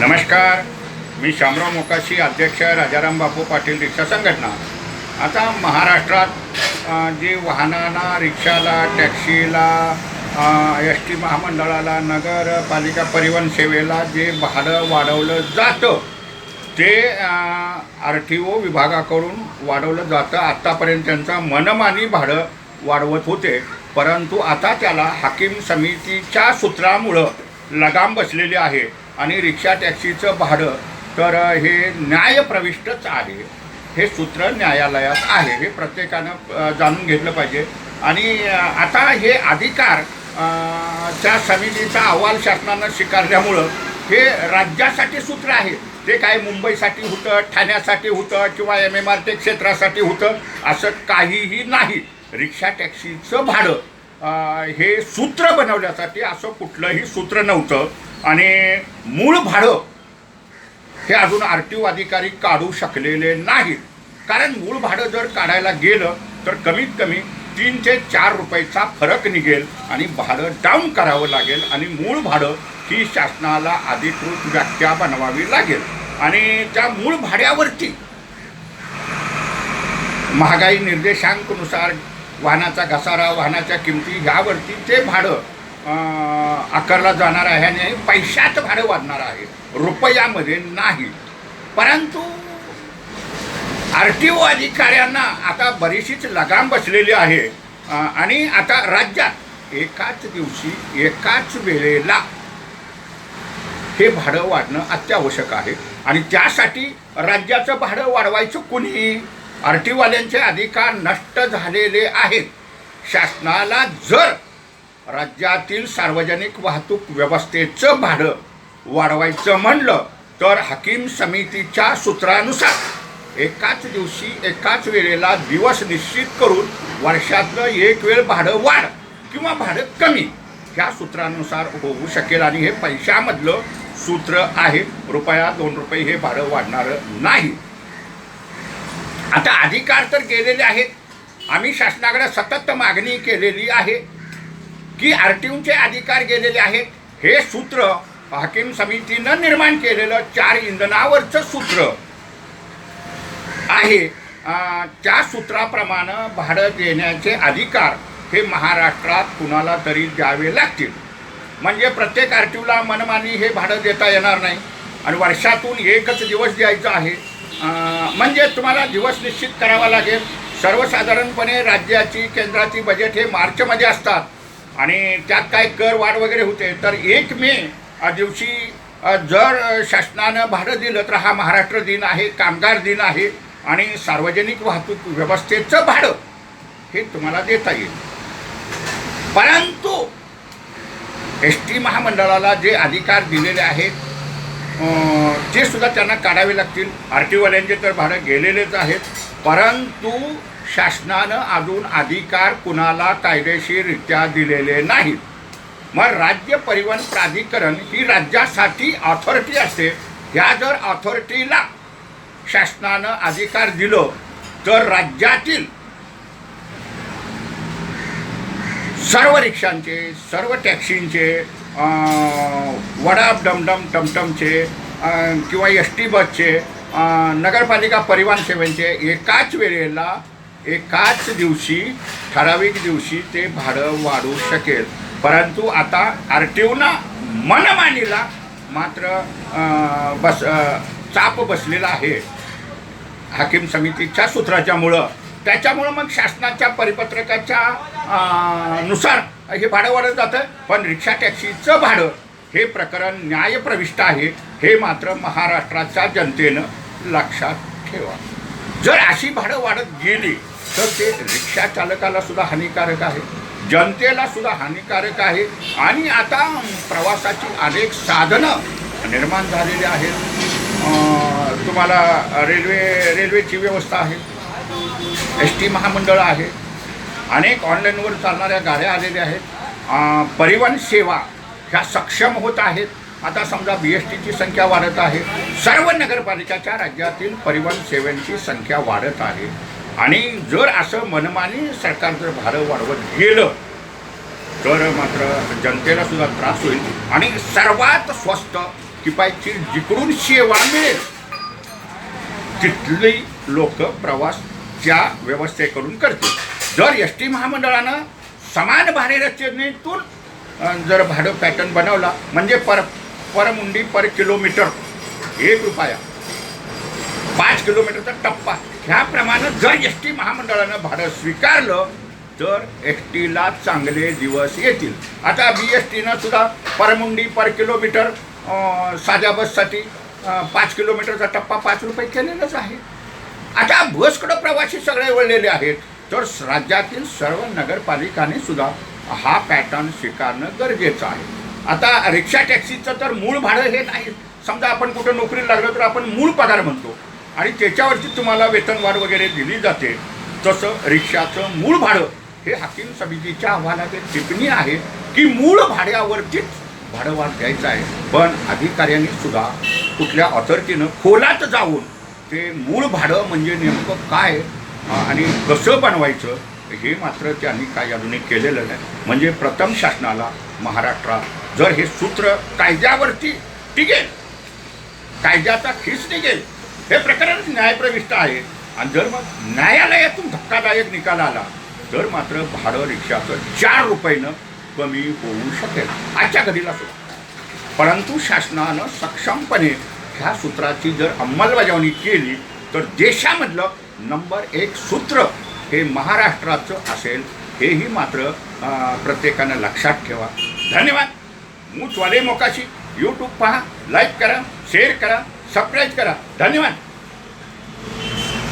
नमस्कार. मी शामराव मोकाशी अध्यक्ष राजाराम बापू पाटील रिक्षा संघटना. आता महाराष्ट्रात जी जे वाहनांना रिक्षाला टॅक्सीला एस टी महामंडळाला नगरपालिका परिवहन सेवेला जे भाडं वाढवलं जातं ते आर टी ओ विभागाकडून वाढवलं जातं. आत्तापर्यंत त्यांचं मनमानी भाडं वाढवत होते परंतु आता त्याला हाकीम समितीच्या सूत्रामुळं लगाम बसलेली आहे. आणि रिक्षा टॅक्सीचं भाडं तर हे न्यायप्रविष्टच आहे. हे सूत्र न्यायालयात आहे. हे प्रत्येकानं जाणून घेतलं पाहिजे. आणि आता हे अधिकार त्या समितीचा अहवाल शासनानं स्वीकारल्यामुळं हे राज्यासाठी सूत्र आहे. ते काय मुंबईसाठी होतं ठाण्यासाठी होतं किंवा एम एम आर टी क्षेत्रासाठी होतं असं काहीही नाही. रिक्षा टॅक्सीचं भाडं हे सूत्र बनवण्यासाठी असं कुठलंही सूत्र नव्हतं. आणि मूळ भाडं हे अजून आर टी ओ अधिकारी काढू शकलेले नाहीत. कारण मूळ भाडं जर काढायला गेलं तर कमीत कमी तीन ते चार रुपयाचा फरक निघेल आणि भाडं डाऊन करावं लागेल आणि मूळ भाडं ही शासनाला अधिकृत व्याख्या बनवावी लागेल. आणि त्या मूळ भाड्यावरती महागाई निर्देशांकनुसार वाहनाचा घसारा वाहनाच्या किमती ह्यावरती ते भाडं आकारला जाणार आहे आणि पैशात भाडं वाढणार आहे. रुपयामध्ये नाही. परंतु आर टी ओ अधिकाऱ्यांना आता बरीचशीच लगाम बसलेली आहे. आणि आता राज्यात एकाच दिवशी एकाच वेळेला हे भाडं वाढणं अत्यावश्यक आहे. आणि त्यासाठी राज्याचं भाडं वाढवायचं कुणी? आर टी वाल्यांचे अधिकार नष्ट झालेले आहेत. शासनाला जर राज्यातील सार्वजनिक वाहतूक व्यवस्थेचं भाडं वाढवायचं म्हणलं तर हकीम समितीच्या सूत्रानुसार एकाच दिवशी एकाच वेळेला दिवस निश्चित करून वर्षातलं एक वेळ भाडं वाढ किंवा भाडं कमी ह्या सूत्रानुसार होऊ शकेल आणि हे पैशामधलं सूत्र आहे. रुपया दोन रुपये हे भाडं वाढणारं नाही. आता अधिकार तर गेलेले आहेत. आम्ही शासनाकडे सतत मागणी केलेली आहे. की आर टी ओचे अधिकार गेलेले आहेत हे सूत्र हाकीम समितीनं निर्माण केलेलं चार इंधनावरचं सूत्र आहे. त्या सूत्राप्रमाणे भाडं देण्याचे अधिकार हे महाराष्ट्रात कुणाला तरी द्यावे लागतील. म्हणजे प्रत्येक आर टी ओला मनमानी हे भाडं देता येणार नाही. आणि वर्षातून एकच दिवस द्यायचं आहे. म्हणजे तुम्हाला दिवस निश्चित करावा लागेल. सर्वसाधारणपणे राज्याची केंद्राची बजेट हे मार्चमध्ये असतात. आणि त्यात काय कर वाढ वगैरे होते. तर एक मे दिवशी जर शासनानं भाडं दिलं तर हा महाराष्ट्र दिन आहे कामगार दिन आहे आणि सार्वजनिक वाहतूक व्यवस्थेचं भाडं हे तुम्हाला देता येईल. परंतु एस टी महामंडळाला जे अधिकार दिलेले आहेत ते सुद्धा त्यांना काढावे लागतील. आर टी वाल्यांचे तर भाडं गेलेलेच आहेत. परंतु शासनानं अजून अधिकार कुणाला कायदेशीररित्या दिलेले नाहीत. मग राज्य परिवहन प्राधिकरण ही राज्यासाठी ऑथॉरिटी असते. ह्या जर ऑथॉरिटीला शासनानं अधिकार दिलं तर राज्यातील सर्व रिक्षांचे सर्व टॅक्सींचे वडा डमडम टमटमचे किंवा एस टी बसचे नगरपालिका परिवहन सेवेंचे एकाच वेळेला एकाच दिवशी ठराविक दिवशी ते भाडं वाढू शकेल. परंतु आता आर टी ओना मनमानीला मात्र बस चाप बसलेला आहे. हाकीम समितीच्या सूत्राच्यामुळं. त्याच्यामुळं मग शासनाच्या परिपत्रकाच्या नुसार हे भाडं वाढत जातं. पण रिक्षा टॅक्सीचं भाडं हे प्रकरण न्यायप्रविष्ट आहे. हे मात्र महाराष्ट्राच्या जनतेनं लक्षात ठेवा. जर अशी भाडं वाढत गेली तर ते रिक्षा चालकाला सुद्धा हानिकारक आहे जनतेला सुद्धा हानिकारक आहे. आणि आता प्रवासाची अनेक साधनं निर्माण झालेली आहेत. तुम्हाला रेल्वे रेल्वेची व्यवस्था आहे. एस टी महामंडळ आहे. अनेक ऑनलाईनवर चालणाऱ्या गाड्या आलेल्या आहेत. परिवहन सेवा ह्या सक्षम होत आहेत. आता समजा बी एस टीची संख्या वाढत आहे. सर्व नगरपालिकाच्या राज्यातील परिवहन सेवांची संख्या वाढत आहे. आणि जर असं मनमानी सरकार जर भाडं वाढवत गेलं तर मात्र जनतेला सुद्धा त्रास होईल. आणि सर्वात स्वस्त किफायतशीर जिकडून सेवा मिळेल तिथली लोक प्रवास त्या व्यवस्थेकडून करतील. जर एस टी महामंडळानं समान भाडे रचनेतून जर भाडं पॅटर्न बनवला म्हणजे पर पर मुंडी पर किलोमीटर. एक रुपया. पाच किलोमीटरचा टप्पा. ह्याप्रमाणे जर एस टी महामंडळानं भाडं स्वीकारलं तर एस टीला चांगले दिवस येतील. आता बी एस टीनं सुद्धा परमुंडी पर किलोमीटर साध्या बससाठी पाच किलोमीटरचा टप्पा पाच रुपये केलेलाच आहे. आता बसकडं प्रवासी सगळे वळलेले आहेत तर राज्यातील सर्व नगरपालिकांनी सुद्धा हा पॅटर्न स्वीकारणं गरजेचं आहे. आता रिक्षा टॅक्सीचं तर मूळ भाडं हे नाही. समजा आपण कुठं नोकरीला लागलो तर आपण मूळ पगार म्हणतो. आणि त्याच्यावरती तुम्हाला वेतनवाढ वगैरे दिली जाते. तसं रिक्षाचं मूळ भाडं हे हाकीम समितीच्या अहवालात एक टिप्पणी आहे की मूळ भाड्यावरतीच भाडंवाढ द्यायचं आहे. पण अधिकाऱ्यांनी सुद्धा कुठल्या ऑथॉरिटीनं खोलात जाऊन ते मूळ भाडं म्हणजे नेमकं काय आणि कसं बनवायचं हे मात्र त्यांनी काही अजूनही केलेलं नाही. म्हणजे प्रथम शासनाला महाराष्ट्रात जर हे सूत्र कायद्यावरती टिकेल कायद्याचा खिस निघेल हे प्रकरण न्यायप्रविष्ट आहे. आणि जर मग न्यायालयातून धक्कादायक निकाल आला तर मात्र भाडं रिक्षाचं चार रुपयानं कमी होऊ शकेल. आजच्या घडीला सुद्धा. परंतु शासनानं सक्षमपणे ह्या सूत्राची जर अंमलबजावणी केली तर देशामधलं नंबर एक सूत्र हे महाराष्ट्राचं असेल हेही मात्र प्रत्येकानं लक्षात ठेवा. धन्यवाद. मूचवाले मोकाशी यूट्यूब पहा लाईक करा शेअर करा सबस्क्राईब करा। धन्यवाद।